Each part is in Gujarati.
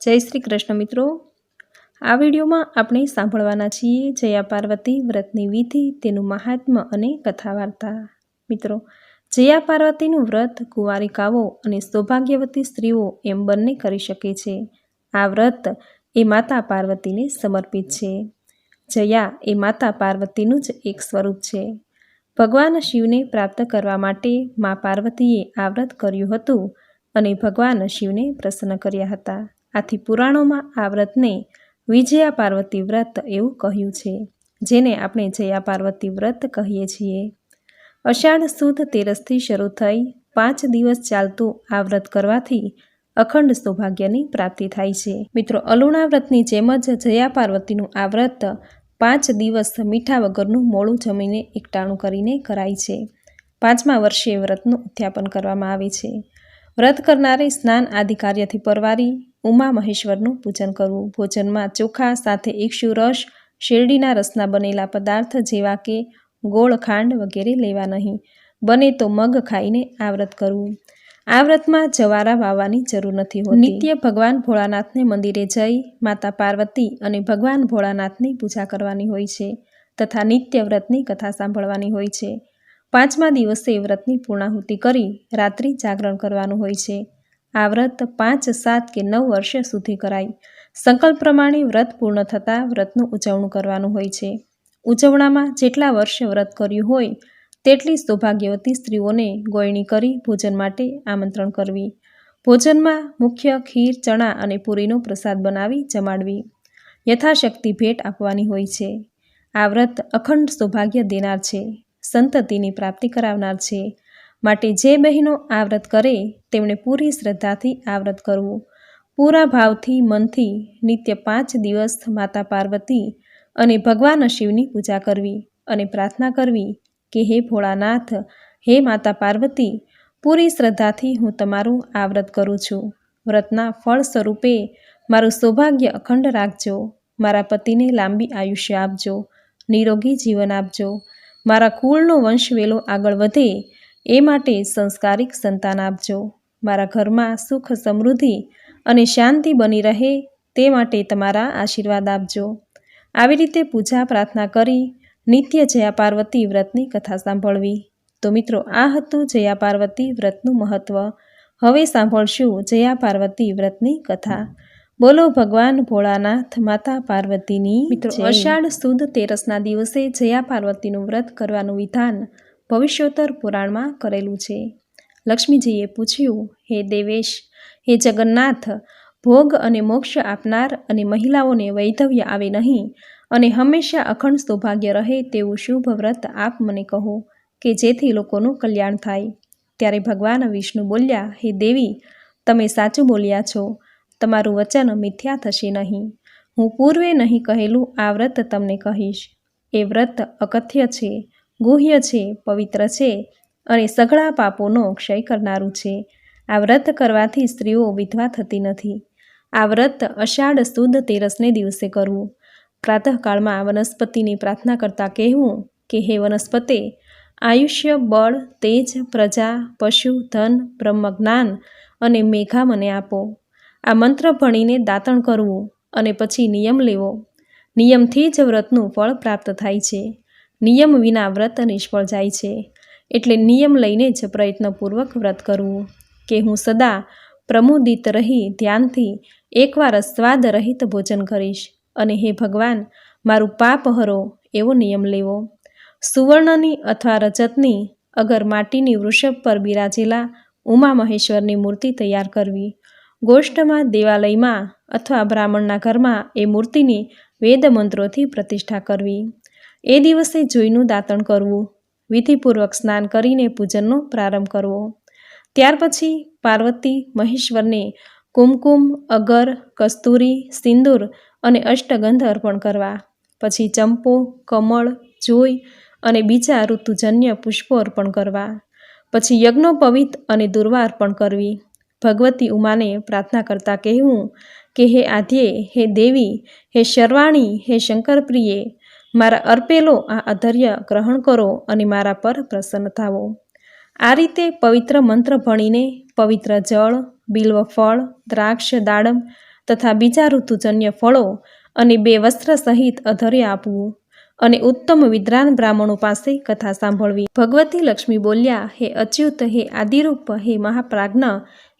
જય શ્રી કૃષ્ણ મિત્રો. આ વિડીયોમાં આપણે સાંભળવાના છીએ જયા પાર્વતી વ્રતની વિધિ, તેનું મહાત્મ્ય અને કથા વાર્તા મિત્રો, જયા પાર્વતીનું વ્રત કુંવારિકાઓ અને સૌભાગ્યવતી સ્ત્રીઓ એમ બંને કરી શકે છે. આ વ્રત એ માતા પાર્વતીને સમર્પિત છે. જયા એ માતા પાર્વતીનું જ એક સ્વરૂપ છે. ભગવાન શિવને પ્રાપ્ત કરવા માટે મા પાર્વતીએ આ વ્રત કર્યું હતું અને ભગવાન શિવને પ્રસન્ન કર્યા હતા. આથી પુરાણોમાં આ વ્રતને વિજયા પાર્વતી વ્રત એવું કહ્યું છે, જેને આપણે જયા પાર્વતી વ્રત કહીએ છીએ. અષાઢ સુદ તેરસથી શરૂ થઈ પાંચ દિવસ ચાલતું આ વ્રત કરવાથી અખંડ સૌભાગ્યની પ્રાપ્તિ થાય છે. મિત્રો, અલુણા વ્રતની જેમ જ જયા પાર્વતીનું આ વ્રત પાંચ દિવસ મીઠા વગરનું મોડું જમીને એકટાણું કરીને કરાય છે. પાંચમા વર્ષે વ્રતનું ઉત્થાપન કરવામાં આવે છે. વ્રત કરનારે સ્નાન આદિ કાર્યથી પરવારી, ઉમા મહેશ્વરનું પૂજન કરવું. ભોજનમાં ચોખા સાથે એકશુ રસ, શેરડીના રસના બનેલા પદાર્થ જેવા કે ગોળ ખાંડ વગેરે લેવા નહીં. બને તો મગ ખાઈને આ વ્રત કરવું. આ વ્રતમાં જવારા વાવવાની જરૂર નથી હોતી. નિત્ય ભગવાન ભોળાનાથને મંદિરે જઈ, માતા પાર્વતી અને ભગવાન ભોળાનાથની પૂજા કરવાની હોય છે તથા નિત્ય વ્રતની કથા સાંભળવાની હોય છે. પાંચમા દિવસે વ્રતની પૂર્ણાહુતિ કરી રાત્રિ જાગરણ કરવાનું હોય છે. આ વ્રત પાંચ, સાત કે નવ વર્ષ સુધી કરાય. સંકલ્પ પ્રમાણે વ્રત પૂર્ણ થતાં વ્રતનું ઉજવણું કરવાનું હોય છે. ઉજવણામાં જેટલા વર્ષે વ્રત કર્યું હોય, તેટલી સૌભાગ્યવતી સ્ત્રીઓને ગોયણી કરી ભોજન માટે આમંત્રણ કરવી. ભોજનમાં મુખ્ય ખીર, ચણા અને પૂરીનો પ્રસાદ બનાવી જમાડવી. યથાશક્તિ ભેટ આપવાની હોય છે. આ વ્રત અખંડ સૌભાગ્ય દેનાર છે. સંતતિની પ્રાપ્તિ કરાવનાર છે. માટે જે બહેનો આ વ્રત કરે, તેમણે પૂરી શ્રદ્ધાથી આ વ્રત કરવું. પૂરા ભાવથી, મનથી, નિત્ય પાંચ દિવસ માતા પાર્વતી અને ભગવાન શિવની પૂજા કરવી અને પ્રાર્થના કરવી કે હે ભોળાનાથ, હે માતા પાર્વતી, પૂરી શ્રદ્ધાથી હું તમારું આ વ્રત કરું છું. વ્રતના ફળ સ્વરૂપે મારું સૌભાગ્ય અખંડ રાખજો. મારા પતિને લાંબી આયુષ્ય આપજો. નિરોગી જીવન આપજો. મારા કુળનો વંશ વેલો આગળ વધે, એ માટે સંસ્કારિક સંતાન આપજો. મારા ઘરમાં સુખ સમૃદ્ધિ અને શાંતિ બની રહે, તે માટે તમારા આશીર્વાદ આપજો. આવી રીતે પૂજા પ્રાર્થના કરી, નિત્ય જયા પાર્વતી વ્રતની કથા સાંભળવી. તો મિત્રો, આ હતું જયા પાર્વતી વ્રતનું મહત્ત્વ હવે સાંભળશું જયા પાર્વતી વ્રતની કથા. બોલો ભગવાન ભોળાનાથ માતા પાર્વતીની મિત્રો અષાઢ સુદ તેરસના દિવસે જયા પાર્વતીનું વ્રત કરવાનું વિધાન ભવિષ્યોત્તર પુરાણમાં કરેલું છે. લક્ષ્મીજીએ પૂછ્યું હે દેવેશ હે જગન્નાથ ભોગ અને મોક્ષ આપનાર અને મહિલાઓને વૈધવ્ય આવે નહીં અને હંમેશા અખંડ સૌભાગ્ય રહે તેવું શુભ વ્રત આપ મને કહો કે જેથી લોકોનું કલ્યાણ થાય. ત્યારે ભગવાન વિષ્ણુ બોલ્યા હે દેવી તમે સાચું બોલ્યા છો. તમારું વચન મિથ્યા થશે નહીં. હું પૂર્વે નહીં કહેલું આ વ્રત તમને કહીશ. એ વ્રત અકથ્ય છે, ગુહ્ય છે, પવિત્ર છે અને સઘળા પાપોનો ક્ષય કરનારું છે. આ વ્રત કરવાથી સ્ત્રીઓ વિધવા થતી નથી. આ વ્રત અષાઢ સુદ તેરસને દિવસે કરવું. પ્રાતઃકાળમાં વનસ્પતિની પ્રાર્થના કરતાં કહેવું કે, હે વનસ્પતે, આયુષ્ય, બળ, તેજ, પ્રજા, પશુ, ધન, બ્રહ્મજ્ઞાન અને મેઘા મને આપો. આ મંત્ર ભણીને દાતણ કરવું અને પછી નિયમ લેવો. નિયમથી જ વ્રતનું ફળ પ્રાપ્ત થાય છે. નિયમ વિના વ્રત નિષ્ફળ જાય છે. એટલે નિયમ લઈને જ પ્રયત્નપૂર્વક વ્રત કરવું. કે હું સદા પ્રમુદિત રહી ધ્યાનથી એકવાર સ્વાદ રહિત ભોજન કરીશ અને હે ભગવાન, મારું પાપ હરો એવો નિયમ લેવો. સુવર્ણની અથવા રજતની અગર માટીની વૃષભ પર બિરાજેલા ઉમા મહેશ્વરની મૂર્તિ તૈયાર કરવી. ગોષ્ઠમાં, દેવાલયમાં અથવા બ્રાહ્મણના ઘરમાં એ મૂર્તિની વેદ મંત્રોથી પ્રતિષ્ઠા કરવી. એ દિવસે જોઈનું દાંતણ કરવું. વિધિપૂર્વક સ્નાન કરીને પૂજનનો પ્રારંભ કરવો. ત્યાર પછી પાર્વતી, મહેશ્વરને કુમકુમ, અગર, કસ્તુરી, સિંદૂર અને અષ્ટગંધ અર્પણ કરવા. પછી ચંપો, કમળ, જોઈ અને બીજા ઋતુજન્ય પુષ્પો અર્પણ કરવા. પછી યજ્ઞોપવિત અને દુર્વા અર્પણ કરવી. ભગવતી ઉમાને પ્રાર્થના કરતાં કહેવું કે, હે આધ્યે હે દેવી, હે શર્વાણી, હે શંકરપ્રિયે, મારા અર્પેલો આ અધર્ય ગ્રહણ કરો અને મારા પર પ્રસન્ન થાવો. આ રીતે પવિત્ર મંત્ર ભણીને પવિત્ર જળ, બિલ્વ ફળ, દ્રાક્ષ, દાડમ તથા બીજા ઋતુજન્ય ફળો અને બે વસ્ત્ર સહિત અધર્ય આપવું. અને ઉત્તમ વિદ્રાન બ્રાહ્મણો પાસે કથા સાંભળવી. ભગવતી લક્ષ્મી બોલ્યા, હે અચ્યુત, હે આદિરૂપ, હે મહાપ્રાજ્ઞ,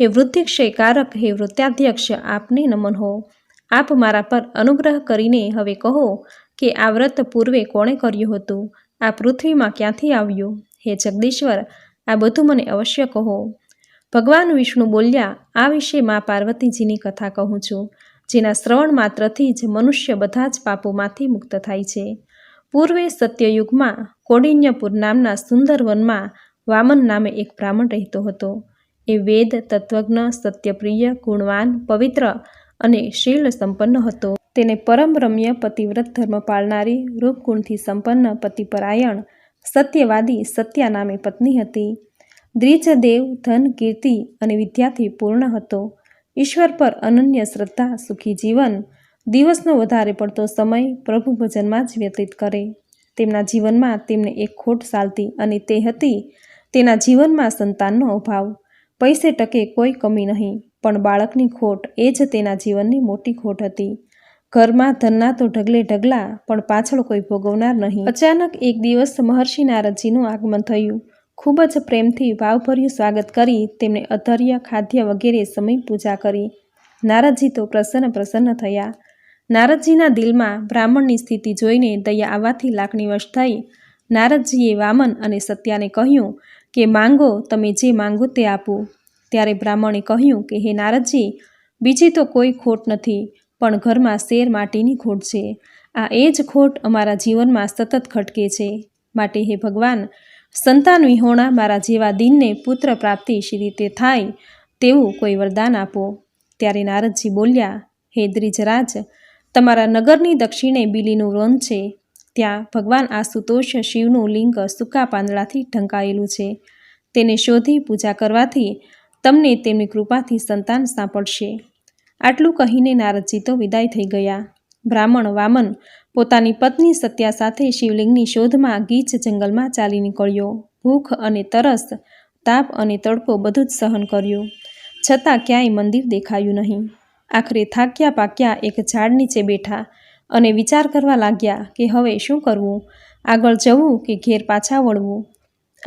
હે વૃદ્ધિક્ષયકારક, હે વૃત્યાધ્યક્ષ આપને નમન હો. આપ મારા પર અનુગ્રહ કરીને હવે કહો કે આ વ્રત પૂર્વે કોણે કર્યું હતું? આ પૃથ્વીમાં ક્યાંથી આવ્યું? હે જગદીશ્વર, આ બધું મને અવશ્ય કહો. ભગવાન વિષ્ણુ બોલ્યા, આ વિશે મા પાર્વતીજીની કથા કહું છું, જેના શ્રવણ માત્રથી જ મનુષ્ય બધા જ પાપોમાંથી મુક્ત થાય છે. પૂર્વે સત્યયુગમાં કોડિન્યપુર નામના સુંદર વનમાં વામન નામે એક બ્રાહ્મણ રહેતો હતો. એ વેદ, તત્વજ્ઞ, સત્યપ્રિય, ગુણવાન, પવિત્ર અને શીલ સંપન્ન હતો. તેને પરમ રમ્ય પતિવ્રત ધર્મ પાળનારી, રૂપગુણથી સંપન્ન પતિપરાયણ, સત્યવાદી સત્યા નામે પત્ની હતી. દ્વિજદેવ, ધન, કીર્તિ અને વિદ્યાથી પૂર્ણ હતો. ઈશ્વર પર અનન્ય શ્રદ્ધા, સુખી જીવન દિવસનો વધારે પડતો સમય પ્રભુ ભજનમાં જ વ્યતીત કરે. તેમના જીવનમાં તેમને એક ખોટ ચાલતી અને તે હતી તેના જીવનમાં સંતાનનો અભાવ. પૈસે ટકે કોઈ કમી નહીં, પણ બાળકની ખોટ એ જ તેના જીવનની મોટી ખોટ હતી. ઘરમાં ધનના તો ઢગલે ઢગલા, પણ પાછળ કોઈ ભોગવનાર નહીં. અચાનક એક દિવસ મહર્ષિ નારદજીનું આગમન થયું. ખૂબ જ પ્રેમથી ભાવભર્યું સ્વાગત કરી તેમણે અધર્ય ખાદ્ય વગેરે સમય પૂજા કરી. નારદજી તો પ્રસન્ન પ્રસન્ન થયા. નારદજીના દિલમાં બ્રાહ્મણની સ્થિતિ જોઈને દયા આવવાથી લાગણીવશ થઈ. નારદજીએ વામન અને સત્યાને કહ્યું કે, માંગો, તમે જે માંગો તે આપો. ત્યારે બ્રાહ્મણે કહ્યું કે, હે નારદજી, બીજી તો કોઈ ખોટ નથી, પણ ઘરમાં શેર માટીની ખોટ છે. આ એ જ ખોટ અમારા જીવનમાં સતત ખટકે છે. માટે હે ભગવાન સંતાન વિહોણા મારા જેવા દિનને પુત્ર પ્રાપ્તિ શી રીતે થાય તેવું કોઈ વરદાન આપો. ત્યારે નારદજી બોલ્યા, હે દ્રિજરાજ તમારા નગરની દક્ષિણે બીલીનું વન છે, ત્યાં ભગવાન આશુતોષ શિવનું લિંગ સૂકા પાંદડાથી ઢંકાયેલું છે. તેને શોધી પૂજા કરવાથી તમને તેમની કૃપાથી સંતાન સાંપડશે. આટલું કહીને નારદજી તો વિદાય થઈ ગયા. બ્રાહ્મણ વામન પોતાની પત્ની સત્યા સાથે શિવલિંગની શોધમાં ગીચ જંગલમાં ચાલી નીકળ્યો. ભૂખ અને તરસ, તાપ અને તડકો બધું જ સહન કર્યું. છતાં ક્યાંય મંદિર દેખાયું નહીં. આખરે થાક્યા પાક્યા એક ઝાડ નીચે બેઠા અને વિચાર કરવા લાગ્યા કે હવે શું કરવું? આગળ જવું કે ઘેર પાછા વળવું?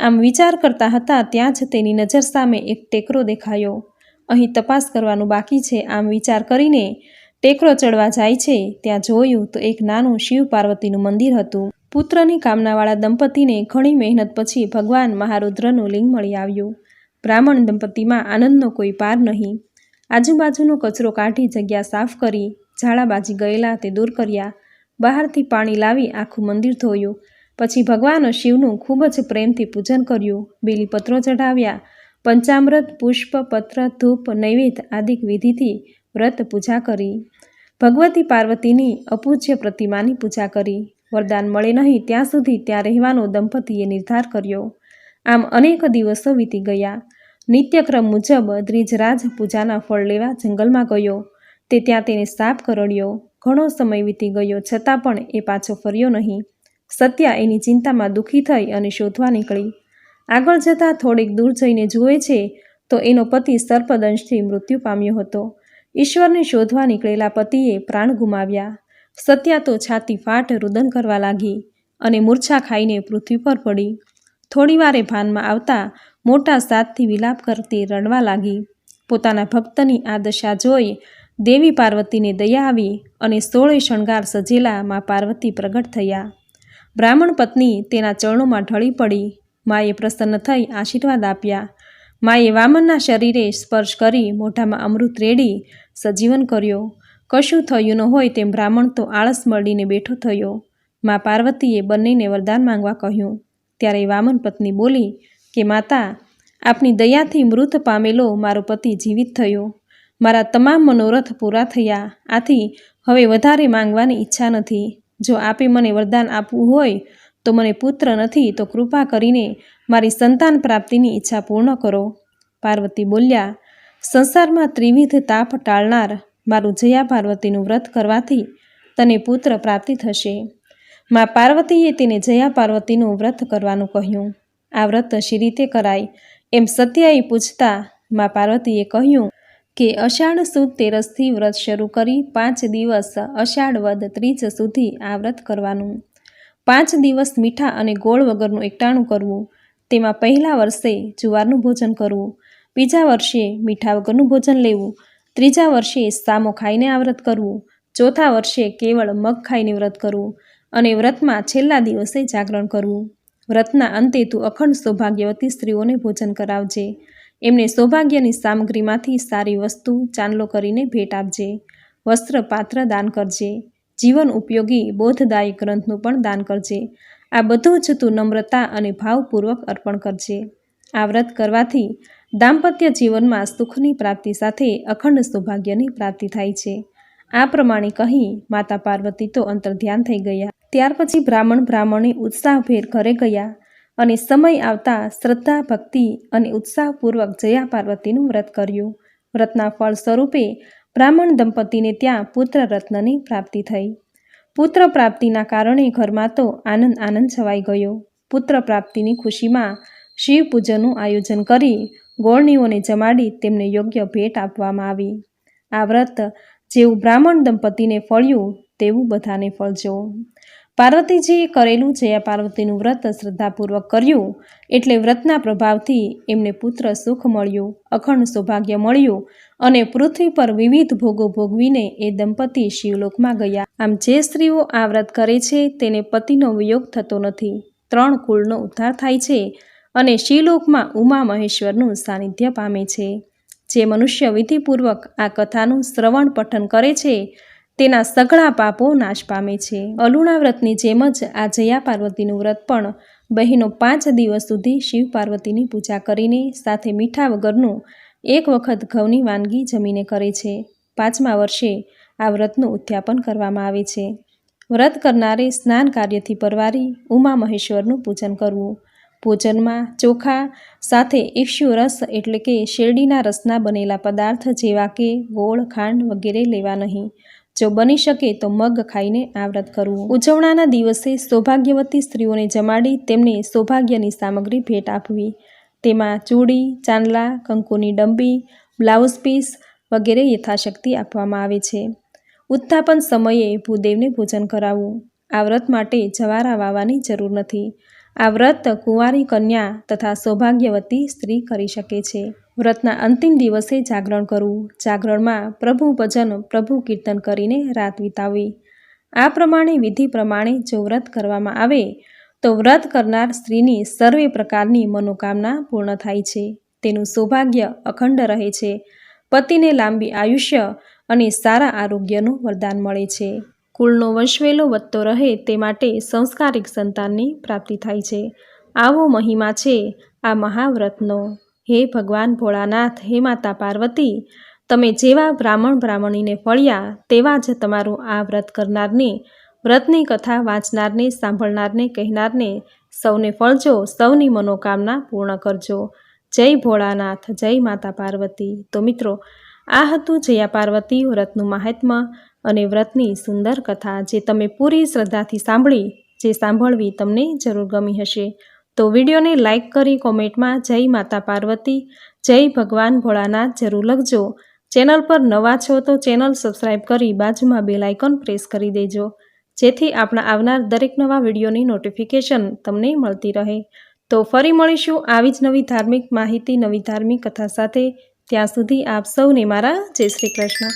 આમ વિચાર કરતા હતા ત્યાં જ તેની નજર સામે એક ટેકરો દેખાયો. અહીં તપાસ કરવાનું બાકી છે. આમ વિચાર કરીને ટેકરો ચડવા જાય છે. ત્યાં જોયું તો એક નાનું શિવ પાર્વતીનું મંદિર હતું. પુત્રની કામનાવાળા દંપતીને ઘણી મહેનત પછી ભગવાન મહારુદ્રનું લિંગ મળી આવ્યું. બ્રાહ્મણ દંપતીમાં આનંદનો કોઈ પાર નહીં. આજુબાજુનો કચરો કાઢી જગ્યા સાફ કરી ઝાડા બાજી ગયેલા તે દૂર કર્યા. બહારથી પાણી લાવી આખું મંદિર ધોયું. પછી ભગવાન શિવનું ખૂબ જ પ્રેમથી પૂજન કર્યું. બેલીપત્રો ચઢાવ્યા. પંચામૃત, પુષ્પ, પત્ર, ધૂપ, નૈવેદ્ય આદિક વિધિથી વ્રત પૂજા કરી. ભગવતી પાર્વતીની અપૂજ્ય પ્રતિમાની પૂજા કરી. વરદાન મળે નહીં ત્યાં સુધી ત્યાં રહેવાનો દંપતીએ નિર્ધાર કર્યો. આમ અનેક દિવસો વીતી ગયા. નિત્યક્રમ મુજબ દ્રિજરાજ પૂજાના ફળ લેવા જંગલમાં ગયો. તે ત્યાં તેને સાપ કરડ્યો. ઘણો સમય વીતી ગયો છતાં પણ એ પાછો ફર્યો નહીં. સત્યા એની ચિંતામાં દુઃખી થઈ અને શોધવા નીકળી. આગળ જતાં થોડીક દૂર જઈને જુએ છે તો એનો પતિ સર્પદંશથી મૃત્યુ પામ્યો હતો. ઈશ્વરને શોધવા નીકળેલા પતિએ પ્રાણ ગુમાવ્યા. સત્યા તો છાતી ફાટ રુદન કરવા લાગી અને મૂર્છા ખાઈને પૃથ્વી પર પડી. થોડીવારે ભાનમાં આવતા મોટા સાતથી વિલાપ કરતી રડવા લાગી. પોતાના ભક્તની આ દશા જોઈ દેવી પાર્વતીને દયા આવી અને સોળે શણગાર સજેલા માં પાર્વતી પ્રગટ થયા. બ્રાહ્મણ પત્ની તેના ચરણોમાં ઢળી પડી, માએ પ્રસન્ન થઈ આશીર્વાદ આપ્યા. માએ વામનના શરીરે સ્પર્શ કરી મોઢામાં અમૃત રેડી સજીવન કર્યો. કશું થયું ન હોય તેમ બ્રાહ્મણ તો આળસ મળીને બેઠો થયો. મા પાર્વતીએ બંનેને વરદાન માંગવા કહ્યું. ત્યારે વામન પત્ની બોલી કે, માતા, આપની દયાથી મૃત પામેલો મારો પતિ જીવિત થયો. મારા તમામ મનોરથ પૂરા થયા. આથી હવે વધારે માંગવાની ઈચ્છા નથી. જો આપે મને વરદાન આપવું હોય, તો મને પુત્ર નથી, તો કૃપા કરીને મારી સંતાન પ્રાપ્તિની ઈચ્છા પૂર્ણ કરો. પાર્વતી બોલ્યા, સંસારમાં ત્રિવિધ તાપ ટાળનાર મારું જયા પાર્વતીનું વ્રત કરવાથી તને પુત્ર પ્રાપ્તિ થશે. મા પાર્વતીએ તેને જયા પાર્વતીનું વ્રત કરવાનું કહ્યું. આ વ્રત શી રીતે કરાય? એમ સત્યાએ પૂછતા મા પાર્વતીએ કહ્યું કે, અષાઢ સુદ તેરસથી વ્રત શરૂ કરી પાંચ દિવસ અષાઢ વદ ત્રીજ સુધી આ વ્રત કરવાનું. પાંચ દિવસ મીઠા અને ગોળ વગરનું એકટાણું કરવું. તેમાં પહેલા વર્ષે જુવારનું ભોજન કરવું. બીજા વર્ષે મીઠા વગરનું ભોજન લેવું. ત્રીજા વર્ષે સામો ખાઈને આ વ્રત કરવું. ચોથા વર્ષે કેવળ મગ ખાઈને વ્રત કરવું. અને વ્રતમાં છેલ્લા દિવસે જાગરણ કરવું. વ્રતના અંતે તું અખંડ સૌભાગ્યવતી સ્ત્રીઓને ભોજન કરાવજે. એમને સૌભાગ્યની સામગ્રીમાંથી સારી વસ્તુ, ચાંદલો કરીને ભેટ આપજે. વસ્ત્ર પાત્ર દાન કરજે. જીવન ઉપયોગી, બોધદાયી ગ્રંથનું પણ દાન કરજે. આ બધું જ તું નમ્રતા અને ભાવપૂર્વક અર્પણ કરજે. આ વ્રત કરવાથી દાંપત્ય જીવનમાં સુખની પ્રાપ્તિ સાથે અખંડ સૌભાગ્યની પ્રાપ્તિ થાય છે. આ પ્રમાણે કહી માતા પાર્વતી તો અંતર્ધ્યાન થઈ ગયા. ત્યાર પછી બ્રાહ્મણ બ્રાહ્મણી ઉત્સાહભેર ઘરે ગયા અને સમય આવતા શ્રદ્ધા, ભક્તિ અને ઉત્સાહપૂર્વક જયા પાર્વતીનું વ્રત કર્યું. વ્રતના ફળ સ્વરૂપે બ્રાહ્મણ દંપતીને ત્યાં પુત્ર રત્નની પ્રાપ્તિ થઈ. પુત્ર પ્રાપ્તિના કારણે ઘરમાં તો આનંદ આનંદ છવાઈ ગયો. પુત્ર પ્રાપ્તિની ખુશીમાં શિવ પૂજનનું આયોજન કરી ગોળણીઓને જમાડી તેમને યોગ્ય ભેટ આપવામાં આવી. આ વ્રત જેવું બ્રાહ્મણ દંપતીને ફળ્યું, તેવું બધાને ફળજો. પાર્વતીજીએ કરેલું જયા પાર્વતીનું વ્રત શ્રદ્ધાપૂર્વક કર્યું, એટલે વ્રતના પ્રભાવથી એમને પુત્ર સુખ મળ્યું, અખંડ સૌભાગ્ય મળ્યું અને પૃથ્વી પર વિવિધ ભોગો ભોગવીને એ દંપતી શિવલોકમાં ગયા. આમ જે સ્ત્રીઓ આ વ્રત કરે છે તેને પતિનો વિયોગ થતો નથી. ત્રણ કુળનો ઉદ્ધાર થાય છે અને શિવલોકમાં ઉમા મહેશ્વરનું સાનિધ્ય પામે છે. જે મનુષ્ય વિધિપૂર્વક આ કથાનું શ્રવણ પઠન કરે છે તેના સઘળા પાપો નાશ પામે છે. અલુણા વ્રતની જેમ જ આ જયા પાર્વતીનું વ્રત પણ બહેનો પાંચ દિવસ સુધી શિવ પાર્વતીની પૂજા કરીને સાથે મીઠા વગરનું એક વખત ઘઉંની વાનગી જમીને કરે છે. પાંચમા વર્ષે આ વ્રતનું ઉત્થાપન કરવામાં આવે છે. વ્રત કરનારે સ્નાન કાર્યથી પરવારી ઉમા મહેશ્વરનું પૂજન કરવું. ભોજનમાં ચોખા, સાથે ઈક્ષુ રસ એટલે કે શેરડીના રસના બનેલા પદાર્થ જેવા કે ગોળ, ખાંડ વગેરે લેવા નહીં. જો બની શકે તો મગ ખાઈને આ વ્રત કરવું. ઉજવણાના દિવસે સૌભાગ્યવતી સ્ત્રીઓને જમાડી તેમને સૌભાગ્યની સામગ્રી ભેટ આપવી. તેમાં ચૂડી, ચાંદલા, કંકુની ડંબી, બ્લાઉઝ પીસ વગેરે યથાશક્તિ આપવામાં આવે છે. ઉત્થાપન સમયે ભૂદેવને ભોજન કરાવવું. આ વ્રત માટે જવારા વાવવાની જરૂર નથી. આ વ્રત કુંવારી કન્યા તથા સૌભાગ્યવતી સ્ત્રી કરી શકે છે. વ્રતના અંતિમ દિવસે જાગરણ કરવું. જાગરણમાં પ્રભુ ભજન, પ્રભુ કીર્તન કરીને રાત વિતાવવી આ પ્રમાણે વિધિ પ્રમાણે જો વ્રત કરવામાં આવે, તો વ્રત કરનાર સ્ત્રીની સર્વે પ્રકારની મનોકામના પૂર્ણ થાય છે. તેનું સૌભાગ્ય અખંડ રહે છે. પતિને લાંબી આયુષ્ય અને સારા આરોગ્યનું વરદાન મળે છે. કુળનો વંશવેલો વધતો રહે તે માટે સંસ્કારિક સંતાનની પ્રાપ્તિ થાય છે. આવો મહિમા છે આ મહાવ્રતનો. હે ભગવાન ભોળાનાથ, હે માતા પાર્વતી, તમે જેવા બ્રાહ્મણ બ્રાહ્મણીને ફળ્યા, તેવા જ તમારું આ વ્રત કરનારને, વ્રતની કથા વાંચનારને, સાંભળનારને કહેનારને સૌને ફળજો, સૌની મનોકામના પૂર્ણ કરજો. જય ભોળાનાથ, જય માતા પાર્વતી. તો મિત્રો, આ હતું જયા પાર્વતી વ્રતનું મહાત્મ્ય અને વ્રતની સુંદર કથા, જે તમે પૂરી શ્રદ્ધાથી સાંભળી, જે સાંભળવી તમને જરૂર ગમી હશે. તો વિડીયોને લાઇક કરી કોમેન્ટમાં જય માતા પાર્વતી, જય ભગવાન ભોળાનાથ જરૂર લખજો. ચેનલ પર નવા છો તો ચેનલ સબસ્ક્રાઈબ કરી બાજુમાં બેલ આઇકોન પ્રેસ કરી દેજો. જેથી આપણા આવનાર દરેક નવા વિડીયોની નોટિફિકેશન તમને મળતી રહે. તો ફરી મળીશું આવી જ નવી ધાર્મિક માહિતી, નવી ધાર્મિક કથા સાથે. ત્યાં સુધી આપ સૌને મારા જય શ્રી કૃષ્ણ.